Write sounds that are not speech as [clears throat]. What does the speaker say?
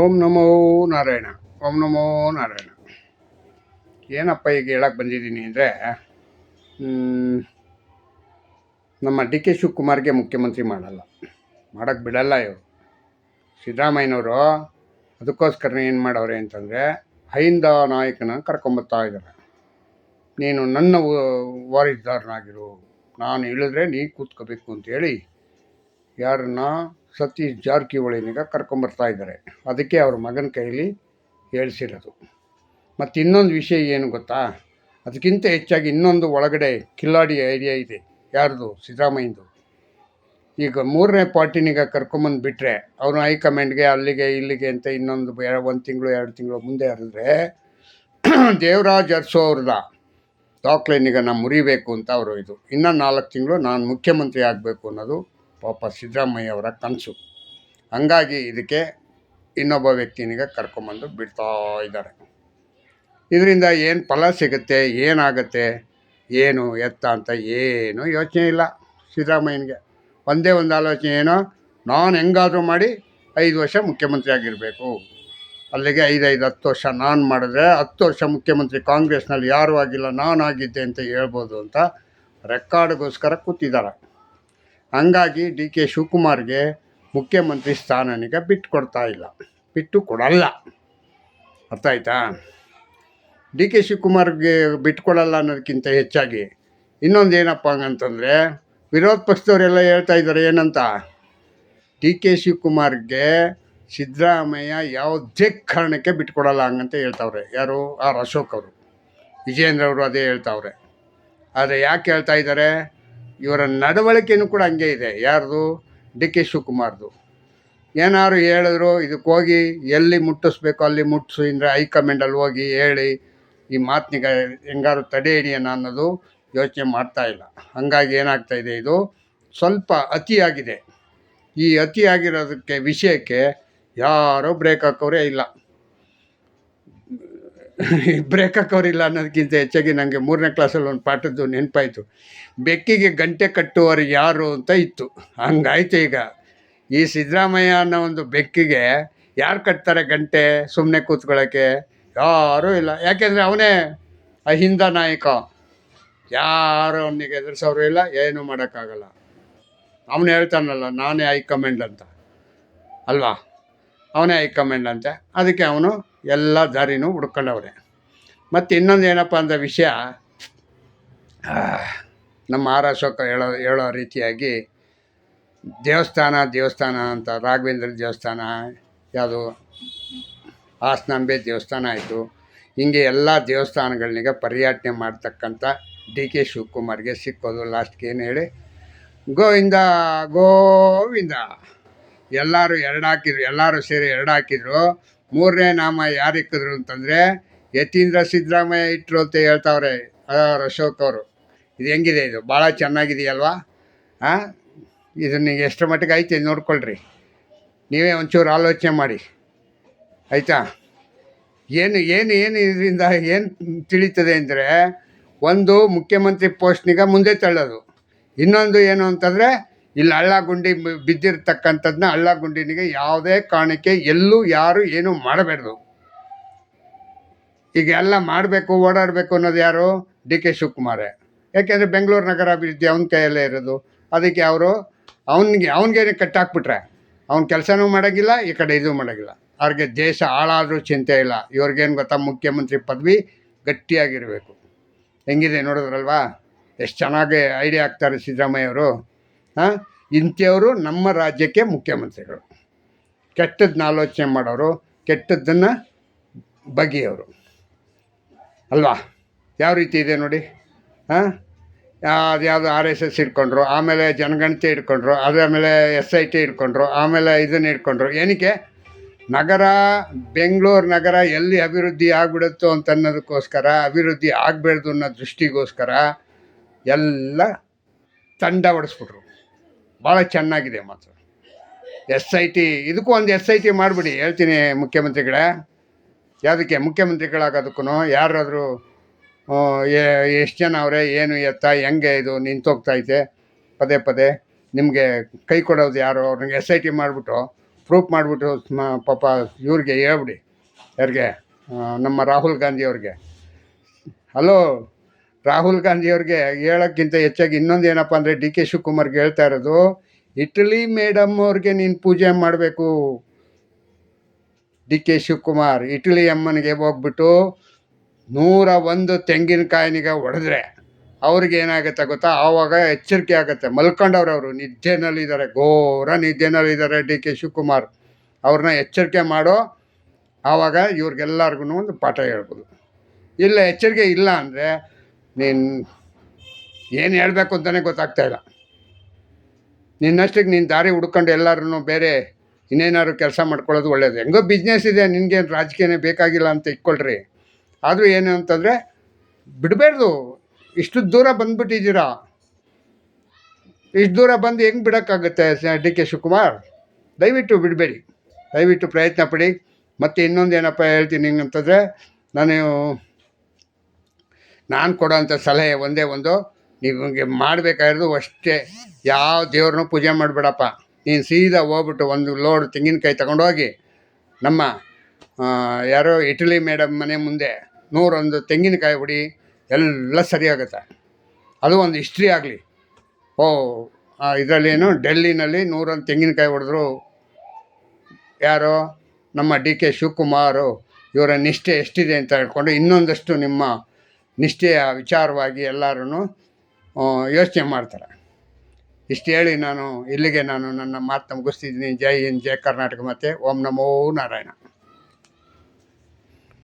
ಓಂ ನಮೋ ನಾರಾಯಣ, ಓಂ ನಮೋ ನಾರಾಯಣ. ಏನಪ್ಪ ಈಗ ಹೇಳಕ್ಕೆ ಬಂದಿದ್ದೀನಿ ಅಂದರೆ ನಮ್ಮ ಡಿ ಕೆ ಶಿವಕುಮಾರ್ಗೆ ಮುಖ್ಯಮಂತ್ರಿ ಮಾಡಲ್ಲ. ಮಾಡೋಕ್ಕೆ ಬಿಡಲ್ಲ ಇವರು. ಸಿದ್ದರಾಮಯ್ಯನವರು ಅದಕ್ಕೋಸ್ಕರ ಏನು ಮಾಡವ್ರೆ ಅಂತಂದರೆ, ಹೈಂದ ನಾಯಕನ ಕರ್ಕೊಂಬತ್ತಾ ಇದ್ದಾರೆ ನೀನು ನನ್ನ ವಾರಿಸ್ದಾರನಾಗಿರು. ನಾನು ಇಳಿದ್ರೆ ನೀ ಕೂತ್ಕೋಬೇಕು ಅಂತೇಳಿ ಯಾರನ್ನ ಸತೀಶ್ ಜಾರಕಿಹೊಳಿನಿಗ ಕರ್ಕೊಂಬರ್ತಾ ಇದ್ದಾರೆ. ಅದಕ್ಕೆ ಅವ್ರ ಮಗನ ಕೈಲಿ ಹೇಳಿಸಿರೋದು. ಮತ್ತು ಇನ್ನೊಂದು ವಿಷಯ ಏನು ಗೊತ್ತಾ? ಅದಕ್ಕಿಂತ ಹೆಚ್ಚಾಗಿ ಇನ್ನೊಂದು ಒಳಗಡೆ ಕಿಲ್ಲಾಡಿ ಐಡಿಯಾ ಇದೆ. ಯಾರ್ದು? ಸಿದ್ದರಾಮಯ್ಯಂದು. ಈಗ ಮೂರನೇ ಪಾರ್ಟಿನಿಗ ಕರ್ಕೊಂಬಂದು ಬಿಟ್ಟರೆ ಅವನು ಹೈಕಮಾಂಡ್ಗೆ ಅಲ್ಲಿಗೆ ಇಲ್ಲಿಗೆ ಅಂತ ಇನ್ನೊಂದು ಒಂದು ತಿಂಗಳು, ಎರಡು ತಿಂಗಳು ಮುಂದೆ ಹರಿದ್ರೆ [clears throat] ದೇವರಾಜ್ ಅರ್ಸೋ ಅವ್ರದ ನಾನು ಮುರಿಬೇಕು ಅಂತ ಅವರು ಇದು. ಇನ್ನೂ ನಾಲ್ಕು ತಿಂಗಳು ನಾನು ಮುಖ್ಯಮಂತ್ರಿ ಆಗಬೇಕು ಅನ್ನೋದು ಪಾಪ ಸಿದ್ದರಾಮಯ್ಯವರ ಕನಸು. ಹಂಗಾಗಿ ಇದಕ್ಕೆ ಇನ್ನೊಬ್ಬ ವ್ಯಕ್ತಿನಿಗೆ ಕರ್ಕೊಂಬಂದು ಬಿಡ್ತಾ ಇದ್ದಾರೆ. ಇದರಿಂದ ಏನು ಫಲ ಸಿಗುತ್ತೆ, ಏನಾಗುತ್ತೆ, ಏನು ಎತ್ತ ಅಂತ ಏನೂ ಯೋಚನೆ ಇಲ್ಲ ಸಿದ್ದರಾಮಯ್ಯನಿಗೆ. ಒಂದೇ ಒಂದು ಆಲೋಚನೆ ಏನೋ, ನಾನು ಹೆಂಗಾದರೂ ಮಾಡಿ ಐದು ವರ್ಷ ಮುಖ್ಯಮಂತ್ರಿ ಆಗಿರಬೇಕು. ಅಲ್ಲಿಗೆ ಐದು ಐದು ಹತ್ತು ವರ್ಷ ನಾನು ಮಾಡಿದ್ರೆ ಹತ್ತು ವರ್ಷ ಮುಖ್ಯಮಂತ್ರಿ ಕಾಂಗ್ರೆಸ್ನಲ್ಲಿ ಯಾರೂ ಆಗಿಲ್ಲ, ನಾನು ಆಗಿದ್ದೆ ಅಂತ ಹೇಳ್ಬೋದು ಅಂತ ರೆಕಾರ್ಡ್ಗೋಸ್ಕರ ಕೂತಿದ್ದಾರೆ. ಹಂಗಾಗಿ ಡಿ ಕೆ ಶಿವಕುಮಾರ್ಗೆ ಮುಖ್ಯಮಂತ್ರಿ ಸ್ಥಾನನಿಗೆ ಬಿಟ್ಟು ಕೊಡ್ತಾ ಇಲ್ಲ. ಬಿಟ್ಟು ಕೊಡಲ್ಲ. ಅರ್ಥ ಆಯ್ತಾ? ಡಿ ಕೆ ಶಿವಕುಮಾರ್ಗೆ ಬಿಟ್ಕೊಡಲ್ಲ ಅನ್ನೋದಕ್ಕಿಂತ ಹೆಚ್ಚಾಗಿ ಇನ್ನೊಂದು ಏನಪ್ಪ ಅಂತಂದರೆ ವಿರೋಧ ಪಕ್ಷದವರೆಲ್ಲ ಹೇಳ್ತಾ ಇದ್ದಾರೆ ಏನಂತ? ಡಿ ಕೆ ಶಿವಕುಮಾರ್ಗೆ ಸಿದ್ದರಾಮಯ್ಯ ಯಾವುದೇ ಕಾರಣಕ್ಕೆ ಬಿಟ್ಕೊಡಲ್ಲ ಹಂಗಂತ ಹೇಳ್ತಾವ್ರೆ. ಯಾರು? ಆರ್ ಅಶೋಕ್ ಅವರು. ವಿಜೇಂದ್ರ ಅವರು ಅದೇ ಹೇಳ್ತಾವ್ರೆ. ಆದರೆ ಯಾಕೆ ಹೇಳ್ತಾ ಇದ್ದಾರೆ? ಇವರ ನಡವಳಿಕೆಯೂ ಕೂಡ ಹಂಗೆ ಇದೆ. ಯಾರ್ದು? ಡಿ ಕೆ ಶಿವಕುಮಾರ್ದು. ಏನಾದ್ರು ಹೇಳಿದ್ರು, ಇದಕ್ಕೆ ಹೋಗಿ ಎಲ್ಲಿ ಮುಟ್ಟಿಸ್ಬೇಕು, ಅಲ್ಲಿ ಮುಟ್ಟಿಸು ಅಂದರೆ ಹೈಕಮಾಂಡಲ್ಲಿ ಹೋಗಿ ಹೇಳಿ, ಈ ಮಾತಿನಿಗೆ ಹೆಂಗಾರು ತಡೆ ಹಿಡಿಯೋಣ ಅನ್ನೋದು ಯೋಚನೆ ಮಾಡ್ತಾ ಇಲ್ಲ. ಹಂಗಾಗಿ ಏನಾಗ್ತಾ ಇದೆ, ಇದು ಸ್ವಲ್ಪ ಅತಿಯಾಗಿದೆ. ಈ ಅತಿಯಾಗಿರೋದಕ್ಕೆ ವಿಷಯಕ್ಕೆ ಯಾರೂ ಬ್ರೇಕ್ ಹಾಕೋರೇ ಇಲ್ಲ. [laughs] ಬ್ರೇಕ್ ಹಾಕೋರಿಲ್ಲ ಅನ್ನೋದಕ್ಕಿಂತ ಹೆಚ್ಚಾಗಿ ನನಗೆ ಮೂರನೇ ಕ್ಲಾಸಲ್ಲಿ ಒಂದು ಪಾಠದ್ದು ನೆನಪಾಯಿತು. ಬೆಕ್ಕಿಗೆ ಗಂಟೆ ಕಟ್ಟುವವರು ಯಾರು ಅಂತ ಇತ್ತು. ಹಂಗಾಯ್ತು ಈಗ. ಈ ಸಿದ್ದರಾಮಯ್ಯ ಅನ್ನೋ ಒಂದು ಬೆಕ್ಕಿಗೆ ಯಾರು ಕಟ್ತಾರೆ ಗಂಟೆ ಸುಮ್ಮನೆ ಕೂತ್ಕೊಳ್ಳೋಕ್ಕೆ ಯಾರೂ ಇಲ್ಲ. ಯಾಕೆಂದರೆ ಅವನೇ ಅಹಿಂದ ನಾಯಕ. ಯಾರು ಅವನಿಗೆ ಎದುರಿಸೋರು ಇಲ್ಲ, ಏನೂ ಮಾಡೋಕ್ಕಾಗಲ್ಲ. ಅವನು ಹೇಳ್ತಾನಲ್ಲ, ನಾನೇ ಹೈಕಮಾಂಡ್ ಅಂತ. ಅಲ್ವಾ? ಅವನೇ ಹೈಕಮಾಂಡ್ ಅಂತೆ. ಅದಕ್ಕೆ ಅವನು ಎಲ್ಲ ದಾರಿನೂ ಹುಡ್ಕೊಂಡವ್ರೆ. ಮತ್ತು ಇನ್ನೊಂದು ಏನಪ್ಪ ಅಂದ ವಿಷಯ ನಮ್ಮ ಆರ್ ಅಶೋಕ ಹೇಳೋ ಹೇಳೋ ರೀತಿಯಾಗಿ ದೇವಸ್ಥಾನ ದೇವಸ್ಥಾನ ಅಂತ ರಾಘವೇಂದ್ರ ದೇವಸ್ಥಾನ, ಯಾವುದು, ಹಾಸನಾಂಬೆ ದೇವಸ್ಥಾನ ಆಯಿತು. ಹಿಂಗೆ ಎಲ್ಲ ದೇವಸ್ಥಾನಗಳನ್ನೀಗ ಪರ್ಯಟನೆ ಮಾಡ್ತಕ್ಕಂಥ ಡಿ ಕೆ ಶಿವಕುಮಾರ್ಗೆ ಸಿಕ್ಕೋದು ಲಾಸ್ಟ್ಗೆ ಏನು ಹೇಳಿ, ಗೋವಿಂದ ಗೋವಿಂದ. ಎಲ್ಲರೂ ಎರಡು ಹಾಕಿದ್ರು, ಎಲ್ಲರೂ ಸೇರಿ ಎರಡು ಹಾಕಿದ್ರು. ಮೂರನೇ ನಾಮ ಯಾರು ಇಕ್ಕಿದ್ರು ಅಂತಂದರೆ ಯತೀಂದ್ರ ಸಿದ್ದರಾಮಯ್ಯ ಇಟ್ಟರು ಅಂತ ಹೇಳ್ತಾವ್ರೆ ಅಶೋಕ್ ಅವರು. ಇದು ಹೆಂಗಿದೆ ಇದು? ಭಾಳ ಚೆನ್ನಾಗಿದೆಯಲ್ವಾ? ಹಾಂ ಇದನ್ನ ಎಷ್ಟು ಮಟ್ಟಿಗೆ ಐತೆ ನೋಡ್ಕೊಳ್ರಿ. ನೀವೇ ಒಂಚೂರು ಆಲೋಚನೆ ಮಾಡಿ. ಆಯಿತಾ? ಏನು ಏನು ಏನು ಇದರಿಂದ ಏನು ತಿಳಿತದೆ ಅಂದರೆ, ಒಂದು ಮುಖ್ಯಮಂತ್ರಿ ಪೋಸ್ಟ್ನಿಗೆ ಮುಂದೆ ತಳ್ಳೋದು. ಇನ್ನೊಂದು ಏನು ಅಂತಂದರೆ ಇಲ್ಲಿ, ಹಳ್ಳ ಗುಂಡಿ ಬಿದ್ದಿರ್ತಕ್ಕಂಥದ್ದನ್ನ ಹಳ್ಳ ಗುಂಡಿನಿಗೆ ಯಾವುದೇ ಕಾರಣಕ್ಕೆ ಎಲ್ಲೂ ಯಾರು ಏನು ಮಾಡಬಾರ್ದು. ಈಗ ಎಲ್ಲ ಮಾಡಬೇಕು, ಓಡಾಡಬೇಕು ಅನ್ನೋದು ಯಾರು? ಡಿ ಕೆ ಶಿವಕುಮಾರೇ. ಯಾಕೆಂದರೆ ಬೆಂಗಳೂರು ನಗರ ಅಭಿವೃದ್ಧಿ ಅವನ ಕೈಯಲ್ಲೇ ಇರೋದು. ಅದಕ್ಕೆ ಅವರು ಅವನಿಗೆ ಅವನಿಗೆ ಕಟ್ಟಾಕ್ಬಿಟ್ರೆ ಅವ್ನ ಕೆಲಸನೂ ಮಾಡೋಂಗಿಲ್ಲ, ಈ ಕಡೆ ಇದು ಮಾಡೋಂಗಿಲ್ಲ. ಅವ್ರಿಗೆ ದೇಶ ಹಾಳಾದರೂ ಚಿಂತೆ ಇಲ್ಲ. ಇವ್ರಿಗೇನು ಗೊತ್ತಾ? ಮುಖ್ಯಮಂತ್ರಿ ಪದವಿ ಗಟ್ಟಿಯಾಗಿರಬೇಕು. ಹೆಂಗಿದೆ ನೋಡಿದ್ರಲ್ವಾ? ಎಷ್ಟು ಚೆನ್ನಾಗಿ ಐಡಿಯಾ ಆಗ್ತಾರೆ ಸಿದ್ದರಾಮಯ್ಯವರು. ಹಾಂ? ಇಂಥವರು ನಮ್ಮ ರಾಜ್ಯಕ್ಕೆ ಮುಖ್ಯಮಂತ್ರಿಗಳು. ಕೆಟ್ಟದ್ದು ಆಲೋಚನೆ ಮಾಡೋರು, ಕೆಟ್ಟದ್ದನ್ನು ಬಗೆಯವರು ಅಲ್ವಾ? ಯಾವ ರೀತಿ ಇದೆ ನೋಡಿ? ಹಾಂ? ಅದು ಯಾವುದು ಆರ್ ಎಸ್ ಎಸ್ ಇಟ್ಕೊಂಡ್ರು ಆಮೇಲೆ ಜನಗಣತಿ ಇಟ್ಕೊಂಡ್ರು ಅದಾದಮೇಲೆ ಎಸ್ ಐ ಟಿ ಇಟ್ಕೊಂಡ್ರು ಆಮೇಲೆ ಇದನ್ನು ಇಟ್ಕೊಂಡ್ರು ಏನಕ್ಕೆ? ನಗರ, ಬೆಂಗಳೂರು ನಗರ ಎಲ್ಲಿ ಅಭಿವೃದ್ಧಿ ಆಗ್ಬಿಡುತ್ತೋ ಅಂತ ಅನ್ನೋದಕ್ಕೋಸ್ಕರ ಅಭಿವೃದ್ಧಿ ಆಗಬಾರ್ದು ಅನ್ನೋ ದೃಷ್ಟಿಗೋಸ್ಕರ ಎಲ್ಲ ತಂಡ ಹೊಡೆಸ್ಬಿಟ್ರು. ಭಾಳ ಚೆನ್ನಾಗಿದೆ ಮಾತ್ರ. ಎಸ್ ಐ ಟಿ, ಇದಕ್ಕೂ ಒಂದು ಎಸ್ ಐ ಟಿ ಮಾಡಿಬಿಡಿ. ಹೇಳ್ತೀನಿ ಮುಖ್ಯಮಂತ್ರಿಗಳೇ. ಯಾವುದಕ್ಕೆ? ಮುಖ್ಯಮಂತ್ರಿಗಳಾಗೋದಕ್ಕೂ ಯಾರಾದರೂ ಎಷ್ಟು ಜನ ಅವರೇ? ಏನು ಎತ್ತ? ಹೆಂಗೆ ಇದು? ನಿಂತೋಗ್ತೈತೆ ಪದೇ ಪದೇ. ನಿಮಗೆ ಕೈ ಕೊಡೋದು ಯಾರು? ಅವ್ರಿಗೆ ಎಸ್ ಐ ಟಿ ಮಾಡಿಬಿಟ್ಟು, ಪ್ರೂಫ್ ಮಾಡಿಬಿಟ್ಟು ಪಾಪ ಇವ್ರಿಗೆ ಹೇಳ್ಬಿಡಿ. ಯಾರಿಗೆ? ನಮ್ಮ ರಾಹುಲ್ ಗಾಂಧಿ ಅವ್ರಿಗೆ. ಹಲೋ? ರಾಹುಲ್ ಗಾಂಧಿಯವ್ರಿಗೆ ಹೇಳೋಕ್ಕಿಂತ ಹೆಚ್ಚಾಗಿ ಇನ್ನೊಂದು ಏನಪ್ಪ ಅಂದರೆ ಡಿ ಕೆ ಶಿವಕುಮಾರ್ಗೆ ಹೇಳ್ತಾ ಇರೋದು, ಇಟಲಿ ಮೇಡಮ್ ಅವ್ರಿಗೆ ನೀನು ಪೂಜೆ ಮಾಡಬೇಕು. ಡಿ ಕೆ ಶಿವಕುಮಾರ್ ಇಟಲಿ ಅಮ್ಮನಿಗೆ ಹೋಗ್ಬಿಟ್ಟು ನೂರ ಒಂದು ತೆಂಗಿನಕಾಯಿನಿಗೆ ಹೊಡೆದ್ರೆ ಅವ್ರಿಗೆ ಏನಾಗುತ್ತೆ ಗೊತ್ತಾ? ಆವಾಗ ಎಚ್ಚರಿಕೆ ಆಗುತ್ತೆ. ಮಲ್ಕೊಂಡವ್ರು ಅವರು ನಿದ್ದೆನಲ್ಲಿದ್ದಾರೆ, ಘೋರ ನಿದ್ದೆನಲ್ಲಿದ್ದಾರೆ ಡಿ ಕೆ ಶಿವಕುಮಾರ್. ಅವ್ರನ್ನ ಎಚ್ಚರಿಕೆ ಮಾಡೋ ಆವಾಗ ಇವ್ರಿಗೆಲ್ಲರಿಗೂ ಒಂದು ಪಾಠ ಹೇಳ್ಬೋದು. ಇಲ್ಲ, ಎಚ್ಚರಿಕೆ ಇಲ್ಲ ಅಂದರೆ ನೀನು ಏನು ಹೇಳಬೇಕು ಅಂತಲೇ ಗೊತ್ತಾಗ್ತಾ ಇಲ್ಲ. ನಿನ್ನಷ್ಟಕ್ಕೆ ನೀನು ದಾರಿ ಹುಡ್ಕೊಂಡು ಎಲ್ಲರೂ ಬೇರೆ ಇನ್ನೇನಾದ್ರು ಕೆಲಸ ಮಾಡ್ಕೊಳ್ಳೋದು ಒಳ್ಳೆಯದು ಹೆಂಗೋ ಬಿಸ್ನೆಸ್ ಇದೆ ನಿನಗೇನು ರಾಜಕೀಯನೇ ಬೇಕಾಗಿಲ್ಲ ಅಂತ ಇಟ್ಕೊಳ್ರಿ. ಆದರೂ ಏನು ಅಂತಂದರೆ ಬಿಡಬಾರ್ದು ಇಷ್ಟು ದೂರ ಬಂದುಬಿಟ್ಟಿದ್ದೀರಾ? ಇಷ್ಟು ದೂರ ಬಂದು ಹೆಂಗೆ ಬಿಡೋಕ್ಕಾಗುತ್ತೆ ಡಿ ಕೆ ಶಿವಕುಮಾರ್? ದಯವಿಟ್ಟು ಬಿಡಬೇಡಿ. ದಯವಿಟ್ಟು ಪ್ರಯತ್ನ ಪಡಿ. ಮತ್ತು ಇನ್ನೊಂದು ಏನಪ್ಪ ಹೇಳ್ತೀನಿ ಅಂತಂದರೆ, ನಾನು ನಾನು ಕೊಡೋಂಥ ಸಲಹೆ ಒಂದೇ ಒಂದು, ನಿಮಗೆ ಮಾಡಬೇಕಾಗಿರೋದು ಅಷ್ಟೇ. ಯಾವ ದೇವ್ರನ್ನೂ ಪೂಜೆ ಮಾಡಬೇಡಪ್ಪ. ನೀನು ಸೀದಾ ಹೋಗ್ಬಿಟ್ಟು ಒಂದು ಲೋಡ್ ತೆಂಗಿನಕಾಯಿ ತಗೊಂಡೋಗಿ, ನಮ್ಮ ಯಾರೋ ಇಟಲಿ ಮೇಡಮ್ ಮನೆ ಮುಂದೆ ನೂರೊಂದು ತೆಂಗಿನಕಾಯಿ ಹೊಡಿ, ಎಲ್ಲ ಸರಿಯಾಗುತ್ತೆ. ಅದು ಒಂದು ಹಿಸ್ಟ್ರಿ ಆಗಲಿ. ಓ ಇದರಲ್ಲೇನು, ಡೆಲ್ಲಿನಲ್ಲಿ ನೂರೊಂದು ತೆಂಗಿನಕಾಯಿ ಹೊಡೆದ್ರು ಯಾರೋ, ನಮ್ಮ ಡಿ ಕೆ ಶಿವಕುಮಾರು, ಇವರ ನಿಷ್ಠೆ ಎಷ್ಟಿದೆ ಅಂತ ಹೇಳ್ಕೊಂಡು ಇನ್ನೊಂದಷ್ಟು ನಿಮ್ಮ ನಿಷ್ಠೆಯ ವಿಚಾರವಾಗಿ ಎಲ್ಲರೂ ಯೋಚನೆ ಮಾಡ್ತಾರೆ. ಇಷ್ಟು ಹೇಳಿ ನಾನು ಇಲ್ಲಿಗೆ ನಾನು ನನ್ನ ಮಾತು ಮುಗಿಸ್ತಿದ್ದೀನಿ. ಜೈ ಹಿಂದ್, ಜೈ ಕರ್ನಾಟಕ ಮತ್ತು ಓಂ ನಮೋ ನಾರಾಯಣ.